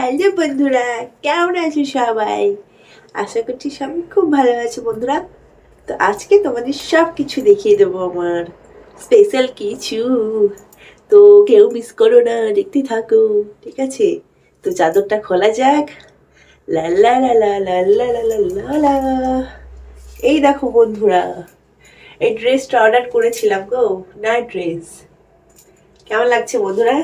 Hello বন্ধুরা, কেমন আছো সবাই? আশা করছি সবাই খুব ভালো আছো বন্ধুরা। তো আজকে তোমাদের সব কিছু দেখিয়ে দেবো আমার স্পেশাল কিছু। তো কেউ মিস করো না, দেখতে থাকো, ঠিক আছে? তো চাদরটা খোলা যাক। লা লা লা লা লা লা লা লা লা। এই দেখো বন্ধুরা, এই ড্রেসটা অর্ডার করেছিলাম গো নাইট ড্রেস কেমন লাগছে বন্ধুরা?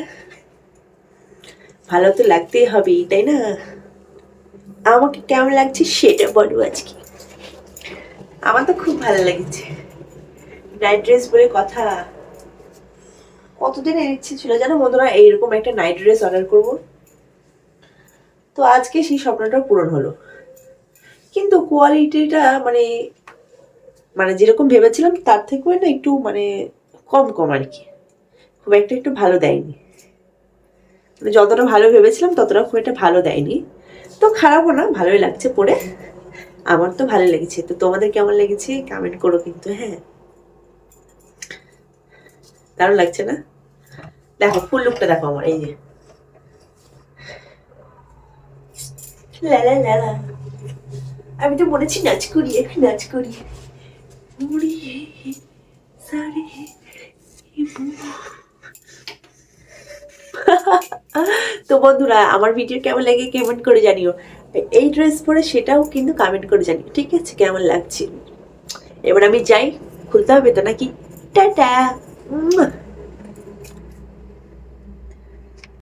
ভালো তো লাগতেই হবে তাই না? আমাকে কেমন লাগছে সেটা বলো আজকে। আমার তো খুব ভালো লেগেছে। নাইট ড্রেস বলে কথা। কতদিনের ইচ্ছে ছিল জানো বন্ধুরা, এইরকম একটা নাইট ড্রেস অর্ডার করব। তো আজকে সেই স্বপ্নটা পূরণ হলো। কিন্তু কোয়ালিটিটা মানে মানে যেরকম ভেবেছিলাম তার থেকেও না একটু মানে কম কম আর কি। খুব একটা একটু ভালো দেয়নি। মানে যতটা ভালো ভেবেছিলাম, ততটা খুব একটা ভালো দেয়নি। তো খারাপও না, ভালোই লাগছে পরে আমার তো ভালো লেগেছে। তো তোমাদের কেমন লেগেছে? কমেন্ট করো কিন্তু হ্যাঁ। দারুণ লাগছে না? দেখো ফুল লুকটা দেখো আমার, এই যে। আমি তো বলেছি, নাচ করি নাচ করি মুড়ি সারি তো বন্ধুরা, আমার ভিডিও কেমন লাগে কেমন করে জানিও। এই ড্রেস পরে সেটাও কিন্তু কমেন্ট করে জানিও, ঠিক আছে? কেমন লাগছে? এবার আমি যাই, খুলতে হবে তো নাকি? টাটা।